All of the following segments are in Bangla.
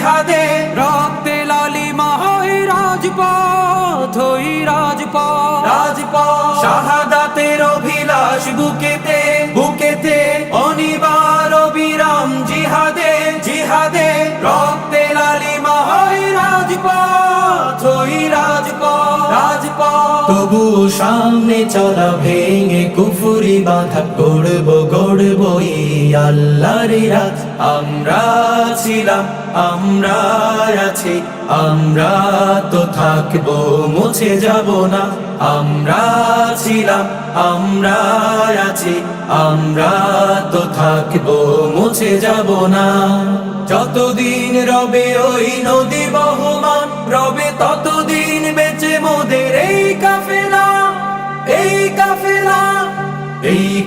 জিহাদে রক্তে লালিমা হয় রাজপথ তবু সামনে চলা ভেঙে কুফুরি বাধা গড়ব গড়ব আল্লাহর রাত। আমরা ছিলাম আমরা আছি, আমরা তো থাকব, মুছে যাব না। আমরা ছিলাম আমরা আছি, আমরা তো থাকব, মুছে যাব না। যতদিন রবে ওই নদী বহমান, রবে ততদিন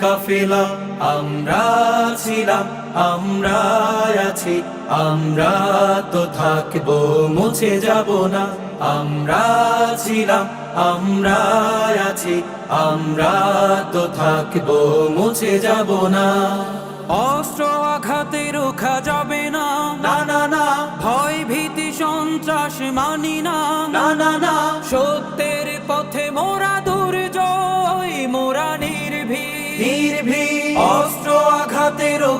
কাফেলা আমরা ছিলাম আমরা আছি আমরা তো থাকব মুছে যাব না। আমরা ছিলাম আমরা আছি আমরা তো থাকব মুছে যাব না। অস্ত্র আঘাতে রোখা যাবে না। না না না। ভয় ভীতি সন্ত্রাস মানি না। না না না। সত্যের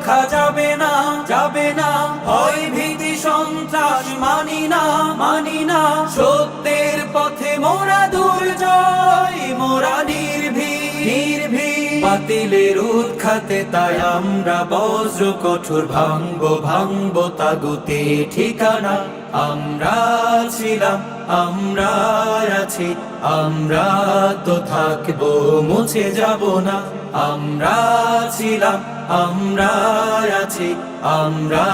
রোখা যাবে না যাবে না। ভয়, ভীতি, সন্ত্রাস মানি না মানি না। সত্যের পথে মোরা দুর্জয়, মোরা বাতিলের উৎখাতে তাই আমরা বজ্র কঠোর ভাঙবো ভাঙবো তাগুতে ঠিকানা। আমরা ছিলাম, আমরা আছি, আমরা তো থাকব, মুছে যাব না। আমরা ছিলাম, আমরা আছি, আমরা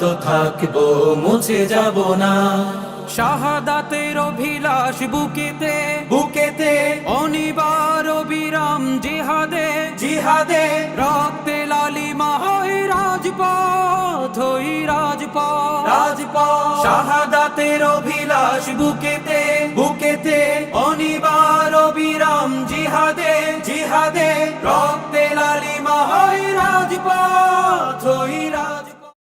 তো থাকব, মুছে যাব না। শাহাদাতের অভিলাষ বুকেতে বুকেতে অনিবার বিরাম জিহাদে জিহাদে রক্তে লালিমা হয় রাজপথ ওই রাজপথ। রাজপথ। শাহাদাতের অভিলাষ বুকেতে বুকেতে অনিবার বিরাম জিহাদে জিহাদে রক্তে লালিমা হয় রাজপথ।